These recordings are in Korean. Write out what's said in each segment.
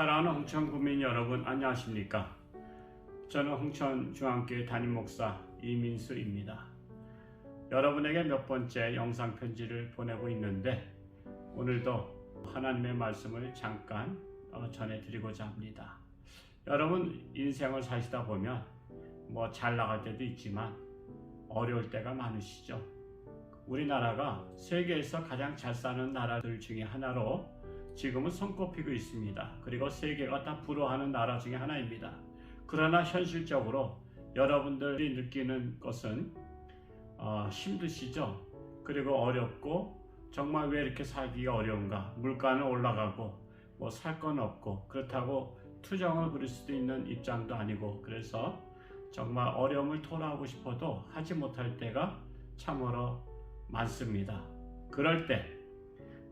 사랑하는 홍천 구민 여러분 안녕하십니까? 저는 홍천 중앙교회 담임 목사 이민수입니다. 여러분에게 몇 번째 영상 편지를 보내고 있는데 오늘도 하나님의 말씀을 잠깐 어, 전해드리고자 합니다. 여러분 인생을 사시다 보면 뭐 잘 나갈 때도 있지만 어려울 때가 많으시죠. 우리나라가 세계에서 가장 잘 사는 나라들 중에 하나로 지금은 손꼽히고 있습니다. 그리고 세계가 다 부러워하는 나라 중에 하나입니다. 그러나 현실적으로 여러분들이 느끼는 것은 어, 힘드시죠? 그리고 어렵고 정말 왜 이렇게 살기가 어려운가? 물가는 올라가고 뭐 살 건 없고 그렇다고 투정을 부릴 수도 있는 입장도 아니고 그래서 정말 어려움을 토로하고 싶어도 하지 못할 때가 참으로 많습니다. 그럴 때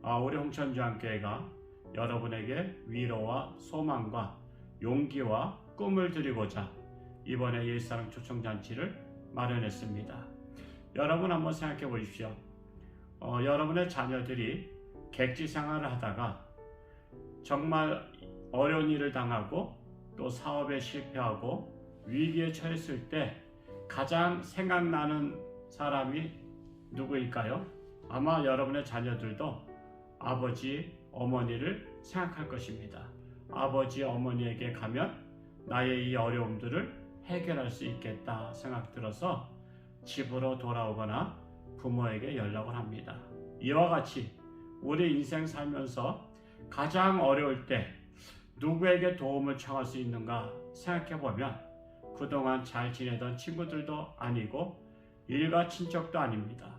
아, 우리 홍천주한교회가 여러분에게 위로와 소망과 용기와 꿈을 드리고자 이번에 예사랑 초청잔치를 마련했습니다. 여러분 한번 생각해 보십시오. 어, 여러분의 자녀들이 객지 생활을 하다가 정말 어려운 일을 당하고 또 사업에 실패하고 위기에 처했을 때 가장 생각나는 사람이 누구일까요? 아마 여러분의 자녀들도 아버지, 어머니를 생각할 것입니다. 아버지, 어머니에게 가면 나의 이 어려움들을 해결할 수 있겠다 생각 들어서 집으로 돌아오거나 부모에게 연락을 합니다. 이와 같이 우리 인생 살면서 가장 어려울 때 누구에게 도움을 청할 수 있는가 생각해 보면 그동안 잘 지내던 친구들도 아니고 일가 친척도 아닙니다.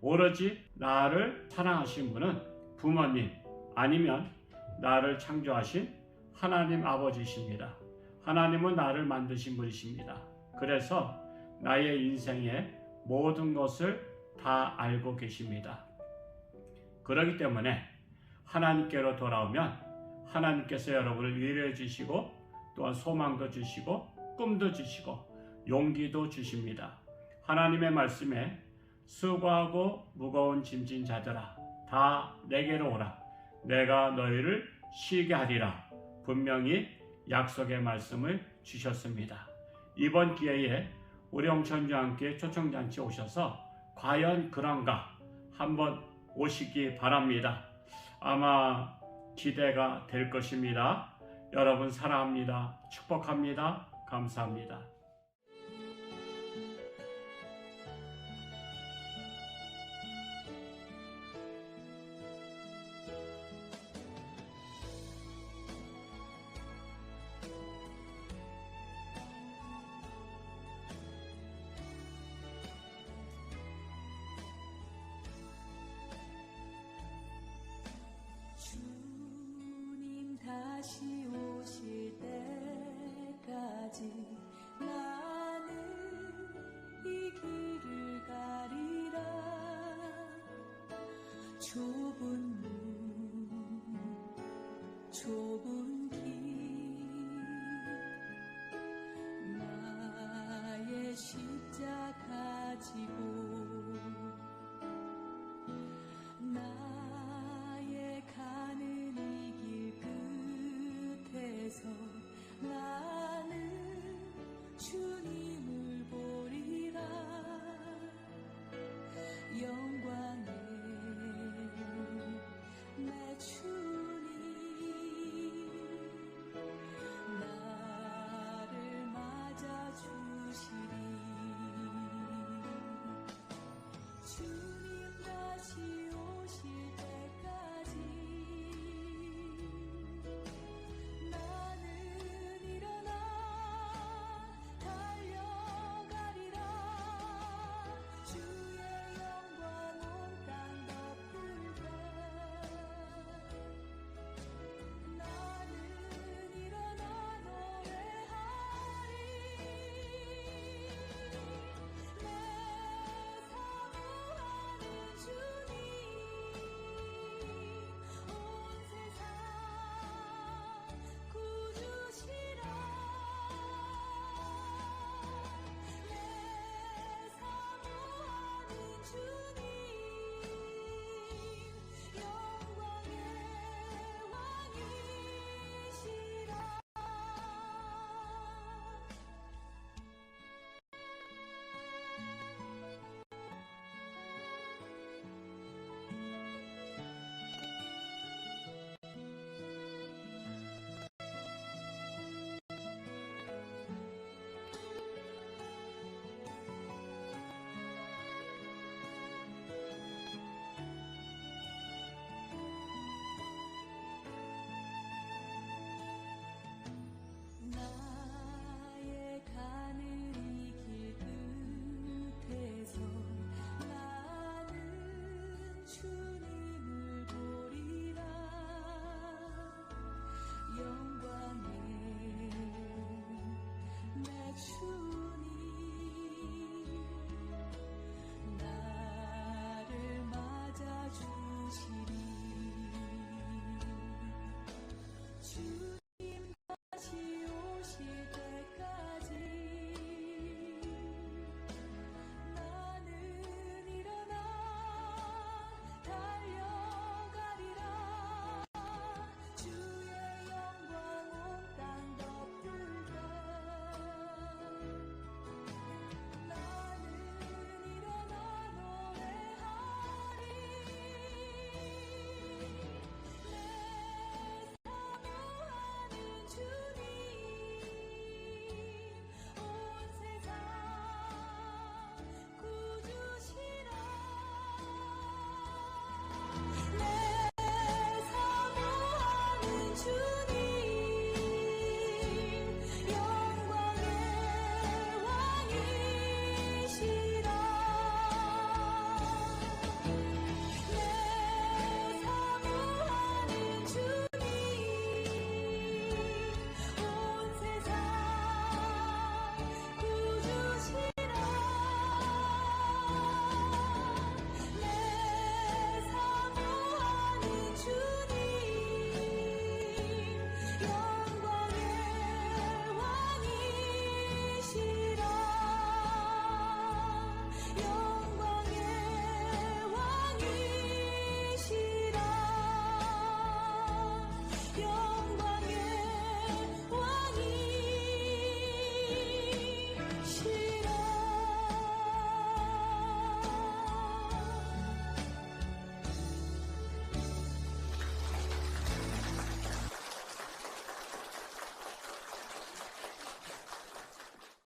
오로지 나를 사랑하신 분은 부모님 아니면 나를 창조하신 하나님 아버지십니다. 하나님은 나를 만드신 분이십니다. 그래서 나의 인생의 모든 것을 다 알고 계십니다. 그렇기 때문에 하나님께로 돌아오면 하나님께서 여러분을 위로해 주시고 또한 소망도 주시고 꿈도 주시고 용기도 주십니다. 하나님의 말씀에 수고하고 무거운 짐진 자들아 다 내게로 오라 내가 너희를 쉬게 하리라 분명히 약속의 말씀을 주셨습니다. 이번 기회에 우리 홍천주와 함께 초청잔치 오셔서 과연 그런가 한번 오시기 바랍니다. 아마 기대가 될 것입니다. 여러분 사랑합니다. 축복합니다. 감사합니다. 좁은 문 좁은